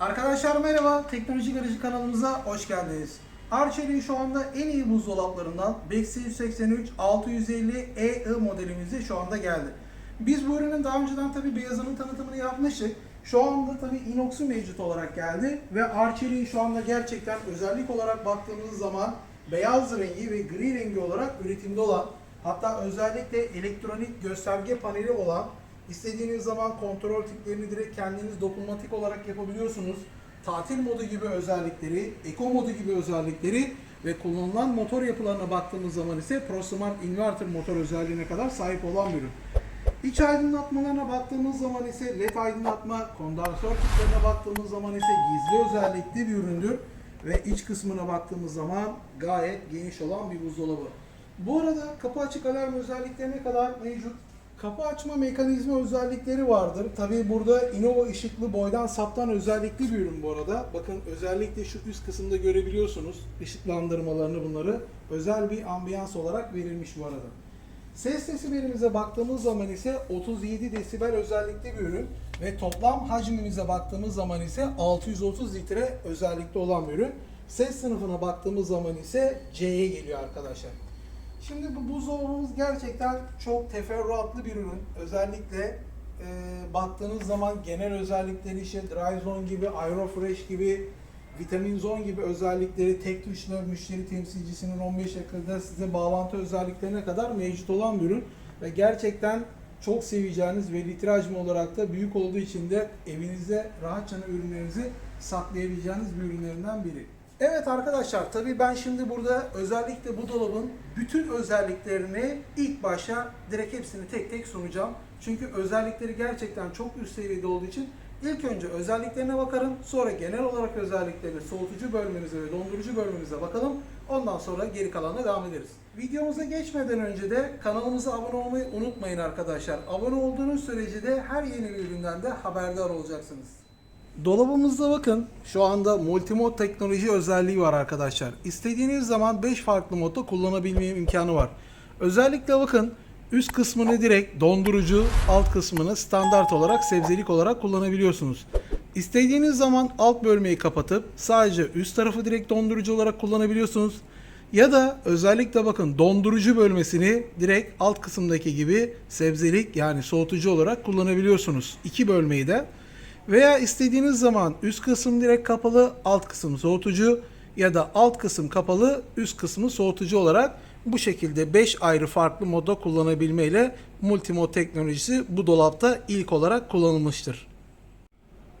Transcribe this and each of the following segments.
Arkadaşlar merhaba, Teknoloji Garajı kanalımıza hoş geldiniz. Arçelik'in şu anda en iyi buzdolaplarından Bexi 183 650 EI modelimizi şu anda geldi. Biz bu ürünün daha önceden tabi beyazının tanıtımını yapmıştık. Şu anda tabi inox'u mevcut olarak geldi ve Arçelik'in şu anda gerçekten özellik olarak baktığımız zaman beyaz rengi ve gri rengi olarak üretimde olan hatta özellikle elektronik gösterge paneli olan İstediğiniz zaman kontrol tiplerini direkt kendiniz dokunmatik olarak yapabiliyorsunuz. Tatil modu gibi özellikleri, eko modu gibi özellikleri ve kullanılan motor yapılarına baktığımız zaman ise ProSmart Inverter motor özelliğine kadar sahip olan bir ürün. İç aydınlatmalarına baktığımız zaman ise led aydınlatma, kondansör tiplerine baktığımız zaman ise gizli özellikli bir üründür. Ve iç kısmına baktığımız zaman gayet geniş olan bir buzdolabı. Bu arada kapı açık alarm özelliklerine kadar mevcut. Kapı açma mekanizma özellikleri vardır. Tabii burada Innova ışıklı boydan saptan özellikli bir ürün bu arada. Bakın özellikle şu üst kısımda görebiliyorsunuz ışıklandırmalarını bunları. Özel bir ambiyans olarak verilmiş bu arada. Ses desibelimize baktığımız zaman ise 37 desibel özellikli bir ürün ve toplam hacmimize baktığımız zaman ise 630 litre özellikli olan bir ürün. Ses sınıfına baktığımız zaman ise C'ye geliyor arkadaşlar. Şimdi bu buzdolabımız gerçekten çok teferruatlı bir ürün. Özellikle e, baktığınız zaman genel özellikleri işte Dry Zone gibi, Aerofresh gibi, Vitamin Zone gibi özellikleri tek tuşla müşteri temsilcisinin 15 dakikada size bağlantı özelliklerine kadar mevcut olan bir ürün. Ve gerçekten çok seveceğiniz ve litre hacmi olarak da büyük olduğu için de evinizde rahatça ürünlerinizi saklayabileceğiniz bir ürünlerinden biri. Evet arkadaşlar tabii ben şimdi burada özellikle bu dolabın bütün özelliklerini ilk başa direkt hepsini tek tek sunacağım. Çünkü özellikleri gerçekten çok üst seviyede olduğu için ilk önce özelliklerine bakarım. Sonra genel olarak özelliklerini soğutucu bölmemize ve dondurucu bölmemize bakalım. Ondan sonra geri kalanına devam ederiz. Videomuza geçmeden önce de kanalımıza abone olmayı unutmayın arkadaşlar. Abone olduğunuz sürece de her yeni bir üründen de haberdar olacaksınız. Dolabımızda bakın şu anda multimod teknoloji özelliği var arkadaşlar. İstediğiniz zaman 5 farklı modda kullanabilme imkanı var. Özellikle bakın üst kısmını direkt dondurucu, alt kısmını standart olarak sebzelik olarak kullanabiliyorsunuz. İstediğiniz zaman alt bölmeyi kapatıp sadece üst tarafı direkt dondurucu olarak kullanabiliyorsunuz. Ya da özellikle bakın dondurucu bölmesini direkt alt kısımdaki gibi sebzelik yani soğutucu olarak kullanabiliyorsunuz. İki bölmeyi de. Veya istediğiniz zaman üst kısım direkt kapalı, alt kısım soğutucu ya da alt kısım kapalı, üst kısmı soğutucu olarak bu şekilde 5 ayrı farklı modda kullanabilmeyle multimod teknolojisi bu dolapta ilk olarak kullanılmıştır.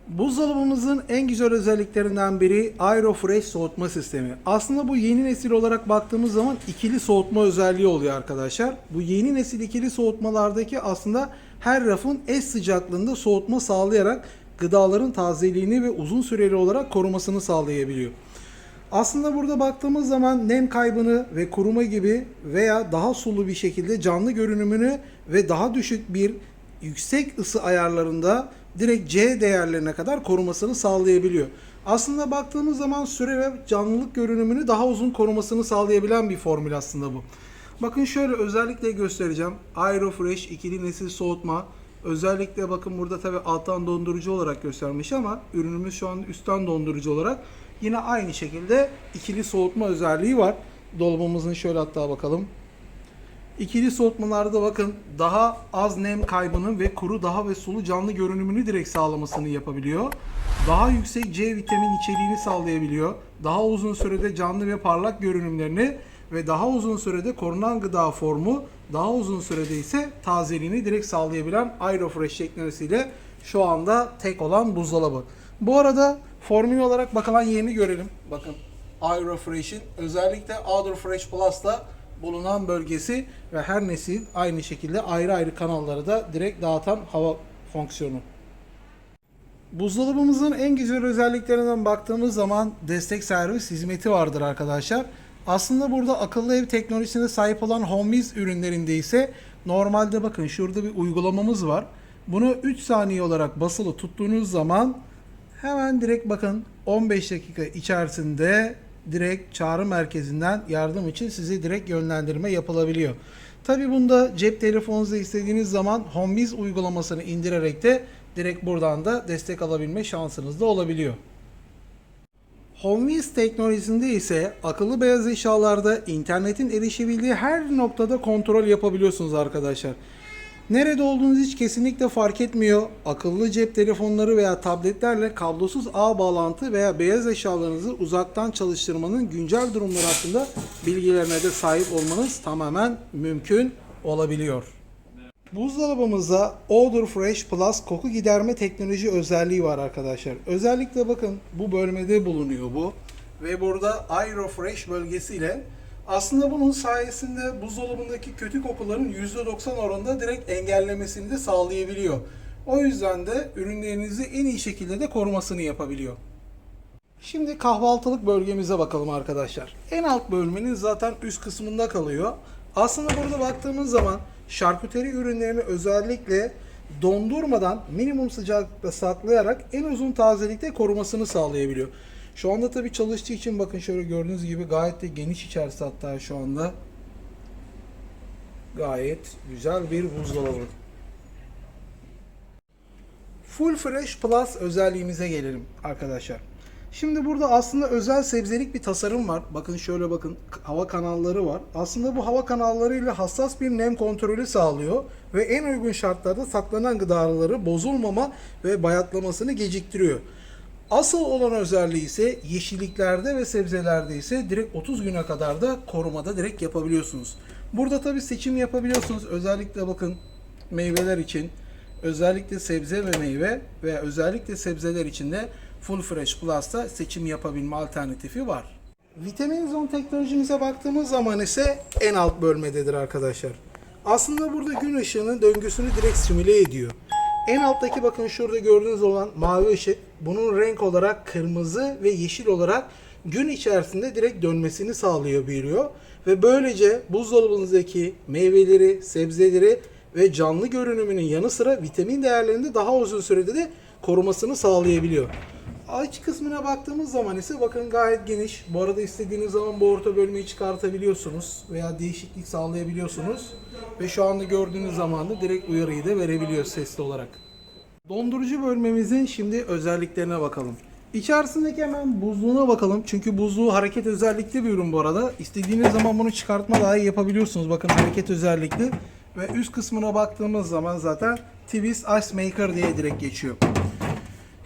Buzdolabımızın en güzel özelliklerinden biri Aerofresh soğutma sistemi. Aslında bu yeni nesil olarak baktığımız zaman ikili soğutma özelliği oluyor arkadaşlar. Bu yeni nesil ikili soğutmalardaki aslında her rafın eş sıcaklığında soğutma sağlayarak gıdaların tazeliğini ve uzun süreli olarak korumasını sağlayabiliyor. Aslında burada baktığımız zaman nem kaybını ve kuruma gibi veya daha sulu bir şekilde canlı görünümünü ve daha düşük bir yüksek ısı ayarlarında direkt C değerlerine kadar korumasını sağlayabiliyor. Aslında baktığımız zaman süre ve canlılık görünümünü daha uzun korumasını sağlayabilen bir formül aslında bu. Bakın şöyle özellikle göstereceğim. Aerofresh ikili nesil soğutma. Özellikle bakın burada tabi alttan dondurucu olarak göstermiş ama ürünümüz şu an üstten dondurucu olarak yine aynı şekilde ikili soğutma özelliği var. Dolabımızın şöyle hatta bakalım. İkili soğutmalarda bakın daha az nem kaybının ve kuru daha ve sulu canlı görünümünü direkt sağlamasını yapabiliyor. Daha yüksek C vitamin içeriğini sağlayabiliyor. Daha uzun sürede canlı ve parlak görünümlerini ve daha uzun sürede korunan gıda formu, daha uzun sürede ise tazeliğini direkt sağlayabilen Aerofresh teknolojisiyle şu anda tek olan buzdolabı. Bu arada formül olarak bakılan yerini görelim. Bakın Aerofresh'in özellikle Aerofresh Plus'ta bulunan bölgesi ve her nesil aynı şekilde ayrı ayrı kanalları da direkt dağıtan hava fonksiyonu. Buzdolabımızın en güzel özelliklerinden baktığımız zaman destek servis hizmeti vardır arkadaşlar. Aslında burada akıllı ev teknolojisine sahip olan HomeBiz ürünlerinde ise normalde bakın şurada bir uygulamamız var. Bunu 3 saniye olarak basılı tuttuğunuz zaman hemen direkt bakın 15 dakika içerisinde direkt çağrı merkezinden yardım için size direkt yönlendirme yapılabiliyor. Tabi bunda cep telefonunuzda istediğiniz zaman HomeBiz uygulamasını indirerek de direkt buradan da destek alabilme şansınız da olabiliyor. HomeWiz teknolojisinde ise akıllı beyaz eşyalarda internetin erişebildiği her noktada kontrol yapabiliyorsunuz arkadaşlar. Nerede olduğunuz hiç kesinlikle fark etmiyor. Akıllı cep telefonları veya tabletlerle kablosuz ağ bağlantı veya beyaz eşyalarınızı uzaktan çalıştırmanın güncel durumları hakkında bilgilerine de sahip olmanız tamamen mümkün olabiliyor. Buzdolabımızda Odor Fresh Plus koku giderme teknoloji özelliği var arkadaşlar. Özellikle bakın bu bölmede bulunuyor bu. Ve burada Aerofresh bölgesiyle aslında bunun sayesinde buzdolabındaki kötü kokuların %90 oranında direkt engellemesini de sağlayabiliyor. O yüzden de ürünlerinizi en iyi şekilde de korumasını yapabiliyor. Şimdi kahvaltılık bölgemize bakalım arkadaşlar. En alt bölmenin zaten üst kısmında kalıyor. Aslında burada baktığımız zaman şarküteri ürünlerini özellikle dondurmadan minimum sıcaklıkta saklayarak en uzun tazelikte korumasını sağlayabiliyor. Şu anda tabii çalıştığı için bakın şöyle gördüğünüz gibi gayet de geniş içerisi hatta şu anda. Gayet güzel bir buzdolabı. Full Fresh Plus özelliğimize gelelim arkadaşlar. Şimdi burada aslında özel sebzelik bir tasarım var. Bakın şöyle bakın hava kanalları var. Aslında bu hava kanallarıyla hassas bir nem kontrolü sağlıyor ve en uygun şartlarda saklanan gıdaları bozulmama ve bayatlamasını geciktiriyor. Asıl olan özelliği ise yeşilliklerde ve sebzelerde ise direkt 30 güne kadar da korumada direkt yapabiliyorsunuz. Burada tabi seçim yapabiliyorsunuz. Özellikle bakın meyveler için özellikle sebze ve meyve veya özellikle sebzeler için de Full Fresh Plus'ta seçim yapabilme alternatifi var. Vitamin Zone teknolojimize baktığımız zaman ise en alt bölmededir arkadaşlar. Aslında burada gün ışığının döngüsünü direkt simüle ediyor. En alttaki bakın şurada gördüğünüz olan mavi ışık bunun renk olarak kırmızı ve yeşil olarak gün içerisinde direkt dönmesini sağlayabiliyor. Ve böylece buzdolabınızdaki meyveleri, sebzeleri ve canlı görünümünün yanı sıra vitamin değerlerini de daha uzun sürede de korumasını sağlayabiliyor. İç kısmına baktığımız zaman ise bakın gayet geniş. Bu arada istediğiniz zaman bu orta bölmeyi çıkartabiliyorsunuz veya değişiklik sağlayabiliyorsunuz. Ve şu anda gördüğünüz zaman da direkt uyarıyı da verebiliyor sesli olarak. Dondurucu bölmemizin şimdi özelliklerine bakalım. İçerisindeki hemen buzluğuna bakalım. Çünkü buzluğu hareket özellikli bir ürün bu arada. İstediğiniz zaman bunu çıkartma dahi yapabiliyorsunuz. Bakın hareket özellikli. Ve üst kısmına baktığımız zaman zaten Twist Ice Maker diye direkt geçiyor.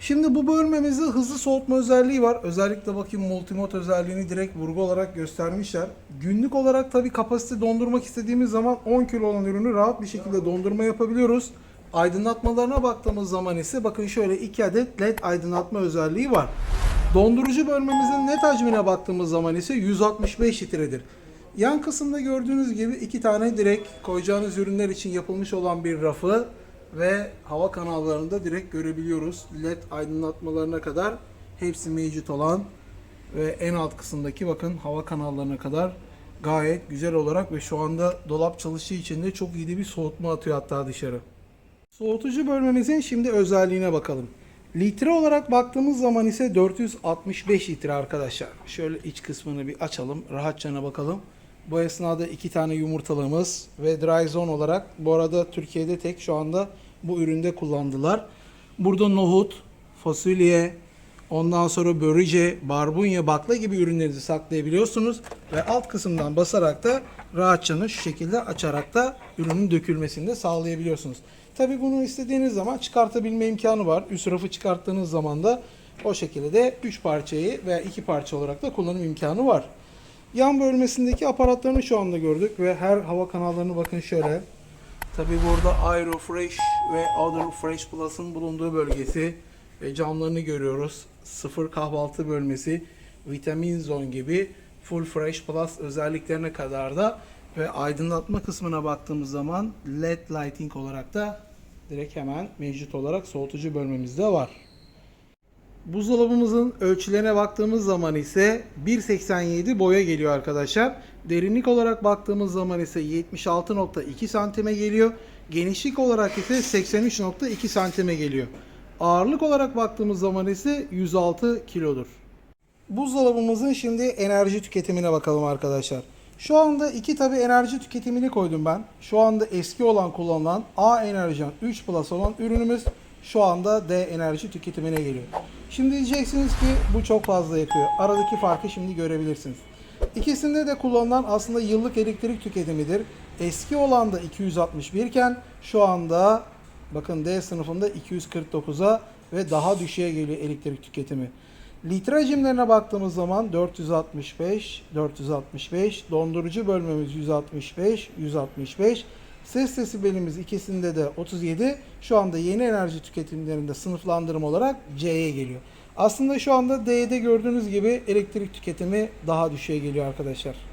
Şimdi bu bölmemizde hızlı soğutma özelliği var. Özellikle bakayım multimod özelliğini direkt vurgu olarak göstermişler. Günlük olarak tabi kapasite dondurmak istediğimiz zaman 10 kilo olan ürünü rahat bir şekilde dondurma yapabiliyoruz. Aydınlatmalarına baktığımız zaman ise bakın şöyle 2 adet led aydınlatma özelliği var. Dondurucu bölmemizin net hacmine baktığımız zaman ise 165 litredir. Yan kısımda gördüğünüz gibi iki tane direkt koyacağınız ürünler için yapılmış olan bir rafı ve hava kanallarında direkt görebiliyoruz. LED aydınlatmalarına kadar hepsi mevcut olan ve en alt kısımdaki bakın hava kanallarına kadar gayet güzel olarak ve şu anda dolap çalıştığı için de çok iyi bir soğutma atıyor hatta dışarı. Soğutucu bölmemizin şimdi özelliğine bakalım. Litre olarak baktığımız zaman ise 465 litre arkadaşlar. Şöyle iç kısmını bir açalım. Rahatça bakalım. Bu esnada iki tane yumurtalığımız ve dry zone olarak bu arada Türkiye'de tek şu anda bu üründe kullandılar. Burada nohut, fasulye, ondan sonra börülce, barbunya, bakla gibi ürünlerinizi saklayabiliyorsunuz. Ve alt kısımdan basarak da rahatça şu şekilde açarak da ürünün dökülmesini de sağlayabiliyorsunuz. Tabi bunu istediğiniz zaman çıkartabilme imkanı var. Üst rafı çıkarttığınız zaman da o şekilde de 3 parçayı veya 2 parça olarak da kullanım imkanı var. Yan bölmesindeki aparatlarını şu anda gördük ve her hava kanallarını bakın şöyle. Tabi burada Aerofresh ve Other Fresh Plus'ın bulunduğu bölgesi ve camlarını görüyoruz. Sıfır kahvaltı bölmesi, vitamin zone gibi Full Fresh Plus özelliklerine kadar da ve aydınlatma kısmına baktığımız zaman LED lighting olarak da direkt hemen mevcut olarak soğutucu bölmemizde var. Buzdolabımızın ölçülerine baktığımız zaman ise 1.87 boya geliyor arkadaşlar. Derinlik olarak baktığımız zaman ise 76.2 santime geliyor. Genişlik olarak ise 83.2 santime geliyor. Ağırlık olarak baktığımız zaman ise 106 kilodur. Buzdolabımızın şimdi enerji tüketimine bakalım arkadaşlar. Şu anda iki tabi enerji tüketimini koydum ben. Şu anda eski olan kullanılan A Enerjian 3 Plus olan ürünümüz şu anda D enerji tüketimine geliyor. Şimdi diyeceksiniz ki bu çok fazla yakıyor. Aradaki farkı şimdi görebilirsiniz. İkisinde de kullanılan aslında yıllık elektrik tüketimidir. Eski olan da 261 iken şu anda bakın D sınıfında 249'a ve daha düşüğe geliyor elektrik tüketimi. Litre hacimlerine baktığımız zaman 465, 465, dondurucu bölmemiz 165, 165, ses desibelimiz ikisinde de 37. Şu anda yeni enerji tüketimlerinde sınıflandırma olarak C'ye geliyor. Aslında şu anda D'de gördüğünüz gibi elektrik tüketimi daha düşüğe geliyor arkadaşlar.